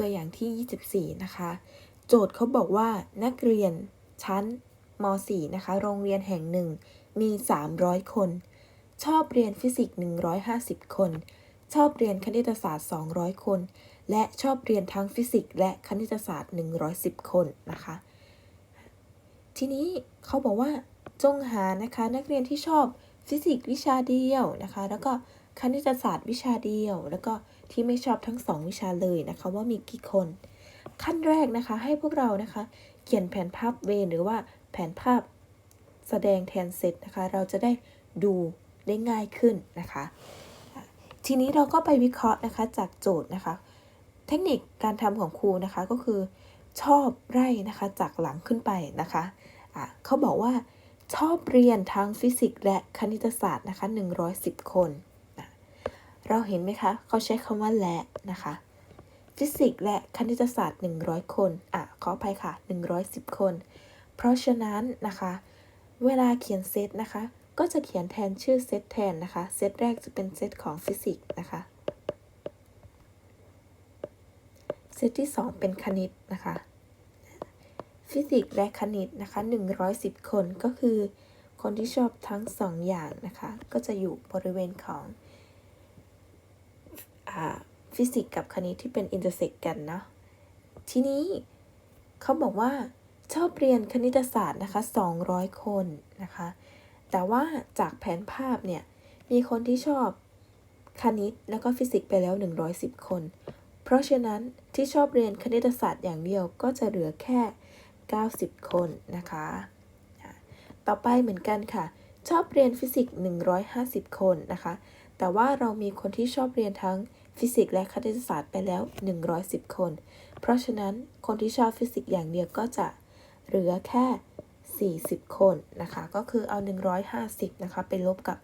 ตัวอย่างที่ 24 นะคะ โจทย์เขาบอกว่านักเรียนชั้นม .4 นะคะ โรงเรียนแห่งหนึ่งมี 300 คน ชอบเรียนฟิสิกส์ 150 คน ชอบเรียนคณิตศาสตร์ 200 คน และชอบเรียนทั้งฟิสิกส์และคณิตศาสตร์ 110 คนนะคะ ทีนี้เขาบอกว่าจงหานะคะนักเรียนที่ชอบฟิสิกส์วิชาเดียวนะคะ แล้วก็คณิตศาสตร์วิชาเดียว แล้วก็ ที่ไม่ชอบทั้งสองวิชาเลยนะคะ ว่ามีกี่คน ขั้นแรกนะคะ ให้พวกเรานะคะ เขียนแผนภาพเวรหรือว่าแผนภาพแสดงแทนเซตนะคะ เราจะได้ดูได้ง่ายขึ้นนะคะ ทีนี้เราก็ไปวิเคราะห์นะคะจากโจทย์นะคะ เทคนิคการทำของครูนะคะก็คือ ชอบไร่นะคะจากหลังขึ้นไปนะคะะเขาบอกว่าชอบเรียนทั้งฟิสิกส์และคณิตศาสตร์นะคะ 110 คน เราเห็นไหมคะ เขาใช้คำว่าและนะคะ ฟิสิกส์และคณิตศาสตร์ 100 คน อะ ขออภัยค่ะ 110 คน เพราะฉะนั้นนะคะ เวลาเขียนเซตนะคะ ก็จะเขียนแทนชื่อเซตแทนนะคะ เซตแรกจะเป็นเซตของฟิสิกส์นะคะ เซตที่ 2 เป็นคณิตนะคะ ฟิสิกส์และคณิตนะคะ 110 คนก็คือคนที่ชอบทั้ง 2 อย่างนะคะ ก็จะอยู่บริเวณของ ฟิสิกส์กับคณิตที่เป็นอินเตอร์เซ็กกันนะ ทีนี้เขาบอกว่าชอบเรียนคณิตศาสตร์นะคะ 200 คนนะคะ แต่ว่าจากแผนภาพเนี่ย มีคนที่ชอบคณิตแล้วก็ฟิสิกส์ไปแล้ว 110 คน เพราะฉะนั้นที่ชอบเรียนคณิตศาสตร์อย่างเดียวก็จะเหลือแค่ 90 คนนะคะ ต่อไปเหมือนกันค่ะ ชอบเรียนฟิสิกส์ 150 คนนะคะ แต่ว่าเรามีคนที่ชอบเรียนทั้ง ฟิสิกส์และคณิตศาสตร์ไปแล้ว 110 คน เพราะฉะนั้นคนที่ชอบฟิสิกส์อย่างเดียวก็จะเหลือแค่ 40 คนนะคะ ก็คือเอา 150 นะคะ ไปลบกับ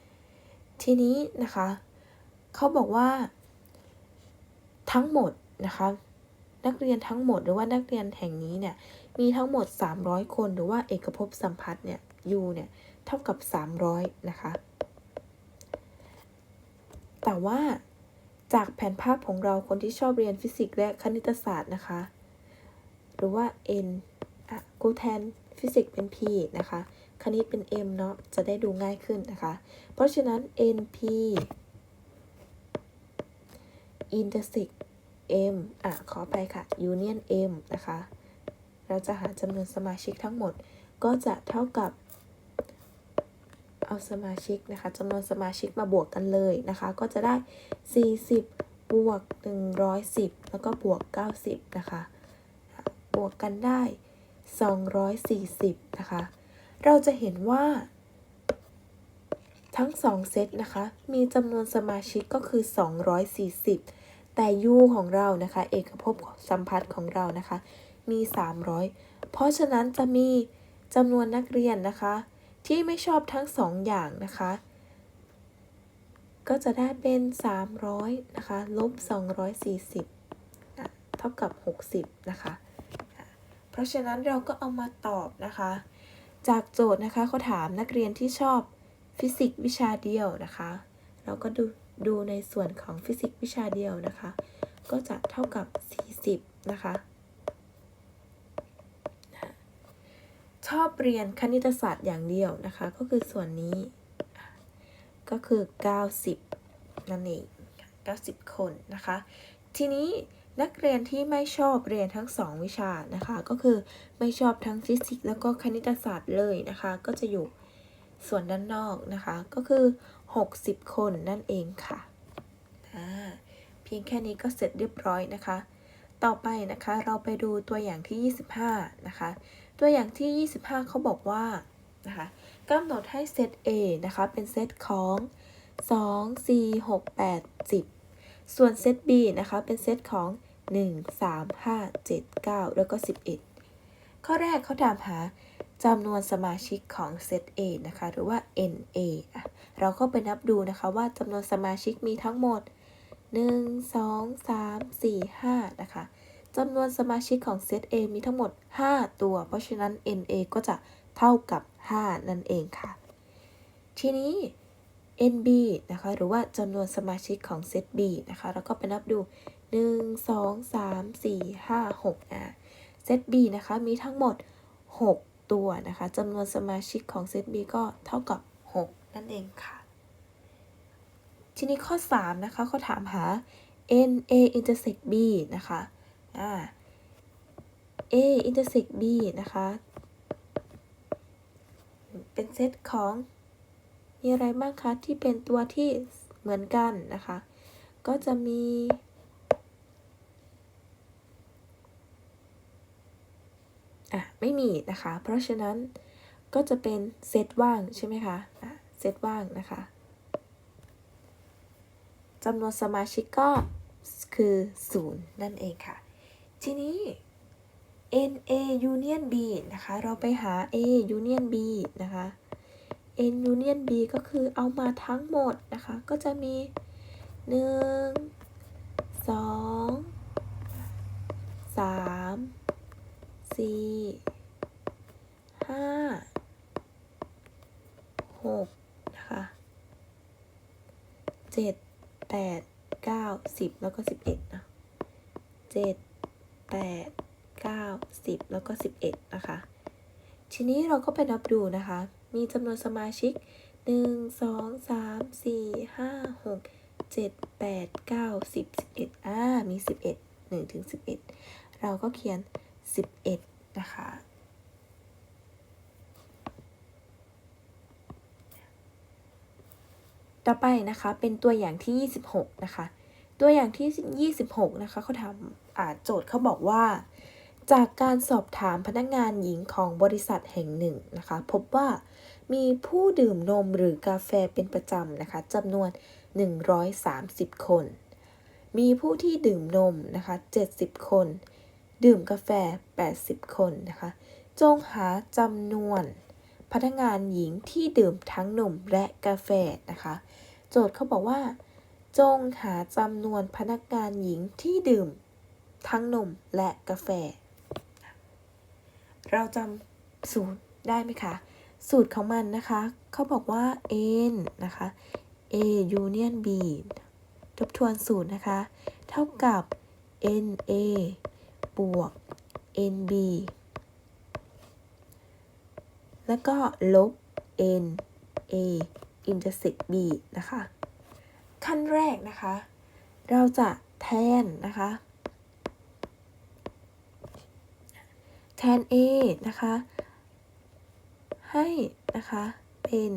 110 ทีนี้นะคะ เขาบอกว่า ทั้งหมดนะคะนักเรียนทั้งหมดหรือว่านักเรียนแห่งนี้เนี่ยมีทั้งหมด 300 คนหรือว่าเอกภพสัมพัทธ์เนี่ย u เนี่ย เท่ากับ 300 นะคะ แต่ว่าจากแผนภาพของเราคนที่ชอบเรียนฟิสิกส์และคณิตศาสตร์นะคะ หรือว่า n อะกูแทนฟิสิกส์เป็น p นะคะ คณิตเป็น m เนาะจะได้ดูง่ายขึ้นนะคะ เพราะฉะนั้น np intersect m อะขอไปค่ะ union m นะคะ เราจะหาจำนวนสมาชิกทั้งหมดก็จะเท่ากับ เอาสมาชิกนะคะจำนวนสมาชิกมาบวกกันเลยนะคะ ก็จะได้ 40 บวก 110 แล้วก็บวก 90 นะคะ บวกกันได้ 240 นะคะ เราจะเห็นว่า ทั้ง 2 เซตนะคะ มีจำนวนสมาชิกก็คือ 240 แต่ u ของเรานะคะ เอกภพสัมพัทธ์ของเรานะคะ มี 300 เพราะฉะนั้นจะมีจำนวนนักเรียนนะคะ ที่ไม่ชอบทั้ง 2 อย่างนะคะ ก็จะได้เป็น 300นะคะลบ240นะเท่ากับ 60 นะคะ เพราะฉะนั้นเราก็เอามาตอบนะคะ จากโจทย์นะคะเขาถามนักเรียนที่ชอบฟิสิกส์วิชาเดียวนะคะ เราก็ดูดูในส่วนของฟิสิกส์วิชาเดียวนะคะ ก็จะเท่ากับ 40 นะคะ ชอบเรียนคณิตศาสตร์อย่างเดียวนะคะ ก็คือส่วนนี้ก็คือ 90 นั่นเอง 90 คนนะคะ ทีนี้นักเรียนที่ไม่ชอบเรียนทั้ง 2 วิชานะคะ ก็คือไม่ชอบทั้งฟิสิกส์แล้วก็คณิตศาสตร์เลยนะคะ ก็จะอยู่ส่วนด้านนอกนะคะ ก็คือ 60 คนนั่นเองค่ะเพียงแค่นี้ก็เสร็จเรียบร้อยนะคะ ต่อไปนะคะเราไปดูตัวอย่างที่ 25 นะคะ ตัวอย่างที่ 25 เขาบอกว่านะคะกำหนดให้เซต A นะคะ เป็นเซตของ 2 4 6 8 10 ส่วนเซต B นะคะ เป็นเซตของ 1 3 5 7 9 แล้วก็ 11 ข้อแรกเขาถามหาจำนวนสมาชิกของเซต A นะคะ หรือว่า NA อะเราก็ไปนับดูนะคะว่าจำนวนสมาชิกมีทั้งหมด 1 2 3 4 5 นะคะ จำนวนสมาชิกของเซต A มีทั้งหมด 5 ตัว เพราะฉะนั้น NA ก็จะเท่ากับ 5 นั่นเองค่ะ ทีนี้ NB นะคะ หรือว่าจำนวนสมาชิกของเซต B นะคะเราก็ไปนับดู 1 2 3 4 5 6อะเซต B นะคะ มีทั้งหมด 6 ตัวนะคะจำนวนสมาชิกของเซต B ก็เท่ากับ 6 นั่นเองค่ะ ทีนี้ข้อ 3 นะคะเขาถามหา n a intersect b นะคะ อ่า a intersect b นะคะ เป็นเซตของ มีอะไรบ้างคะที่เป็นตัวที่เหมือนกันนะคะ ก็จะมี อะ ไม่มีนะคะ เพราะฉะนั้นก็จะเป็นเซตว่างใช่ไหมคะ อะ เซตว่างนะคะจำนวนสมาชิกก็คือ 0 นั่นเองค่ะ ทีนี้ n a union b นะคะ เราไปหา a union b นะคะ n union b ก็คือเอามาทั้งหมดนะคะ ก็จะมี 1 2 3 4 5 6นะคะ7 8 9 10 แล้วก็ 11นะ7 8 9 10 แล้วก็ 11 นะคะ ทีนี้เราก็ไปนับดูนะคะ มีจำนวนสมาชิก 1 2 3 4 5 6 7 8 9 10 11อ่ามี 11 1ถึง11 เราก็เขียน 11 นะคะ ต่อไปนะคะเป็นตัวอย่างที่ 26 นะคะ ตัวอย่างที่ 26 นะคะเขาทำ โจทย์เขาบอกว่า จากการสอบถามพนักงานหญิงของบริษัทแห่งหนึ่งนะคะ พบว่ามีผู้ดื่มนมหรือกาแฟเป็นประจำนะคะจำนวน 130 คน มีผู้ที่ดื่มนมนะคะ70 คน ดื่มกาแฟ 80 คนนะคะ จงหาจำนวนพนักงานหญิงที่ดื่มทั้งนมและกาแฟนะคะ โจทย์เขาบอกว่า จงหาจำนวนพนักงานหญิงที่ดื่ม ทั้งนมและกาแฟ เราจำสูตรได้ไหมคะ สูตรของมันนะคะ เขาบอกว่า n นะคะ a union b ทบทวนสูตรนะคะ เท่ากับ n a บวก n b แล้วก็ลบ n a intersect b นะคะ ขั้นแรกนะคะ เราจะแทนนะคะ แทน a นะคะ ให้นะคะ เป็น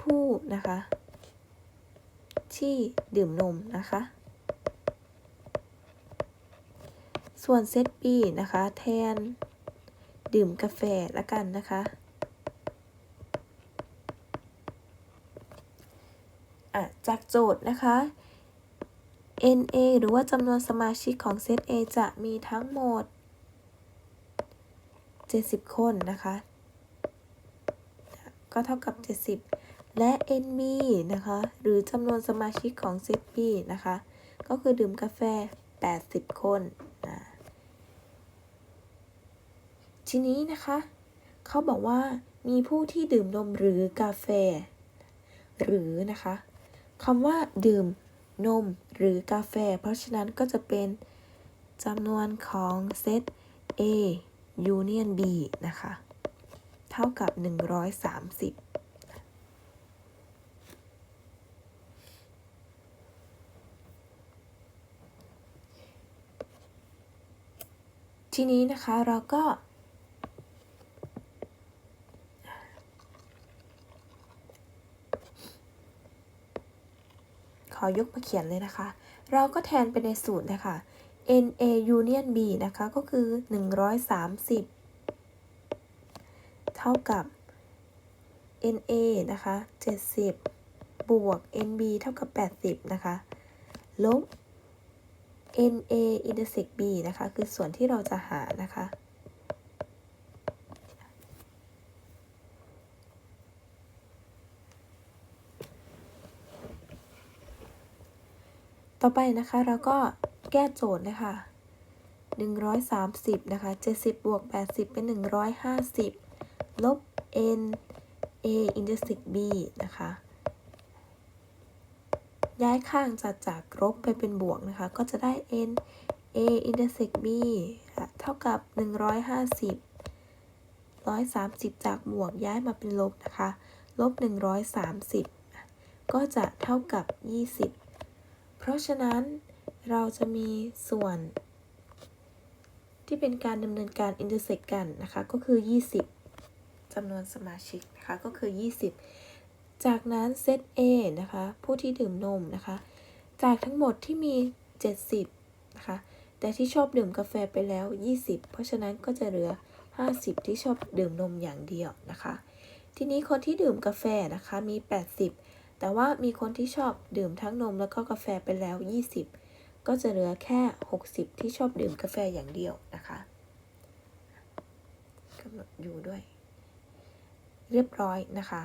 ผู้นะคะ ที่ดื่มนมนะคะ ส่วนเซต B นะคะ แทนดื่มกาแฟละกันนะคะ จากโจทย์นะคะ NA หรือว่าจำนวนสมาชิกของเซต A จะมีทั้งหมด 70 คนนะคะ ก็เท่ากับ 70 และ NB นะคะ หรือจำนวนสมาชิกของเซต B นะคะ ก็คือดื่มกาแฟ 80 คนนะทีนี้นะคะ เขาบอกว่ามีผู้ที่ดื่มนมหรือกาแฟ หรือนะคะคำว่าดื่มนมหรือกาแฟ เพราะฉะนั้นก็จะเป็นจำนวนของเซต A Union B นะคะ เท่ากับ 130ทีนี้นะคะเราก็ ขอยกมาเขียนเลยนะคะ เราก็แทนไปในสูตรนะคะ NA Union B นะคะ ก็คือ 130 เท่ากับ NA นะคะ 70 บวก NB เท่ากับ 80 นะคะ ลบ NA intersect B นะคะ คือส่วนที่เราจะหานะคะ ต่อไปนะคะเราก็ แก้โจทย์เลยค่ะ 130 นะคะ 70 บวก 80 เป็น 150 ลบ n a intersect b นะคะ ย้ายข้างจากจากลบไปเป็นบวกนะคะ ก็จะได้ n a intersect b เท่ากับ 150 130 จากบวกย้ายมาเป็นลบนะคะ ลบ 130 ก็จะเท่ากับ 20 เพราะฉะนั้น เราจะมีส่วนที่เป็นการดำเนินการ intersect กันนะคะ ก็คือ 20จำนวนสมาชิกนะคะ ก็คือ 20 จากนั้นเซต A นะคะ ผู้ที่ดื่มนมนะคะ จากทั้งหมดที่มี 70 นะคะ แต่ที่ชอบดื่มกาแฟไปแล้ว 20 เพราะฉะนั้นก็จะเหลือ 50 ที่ชอบดื่มนมอย่างเดียวนะคะ ทีนี้คนที่ดื่มกาแฟนะคะ มี 80 แต่ว่ามีคนที่ชอบดื่มทั้งนมแล้วก็กาแฟไปแล้ว 20 ก็จะเหลือแค่ 60 ที่ชอบดื่มกาแฟอย่างเดียวนะคะกำหนดอยู่ด้วย เรียบร้อยนะคะ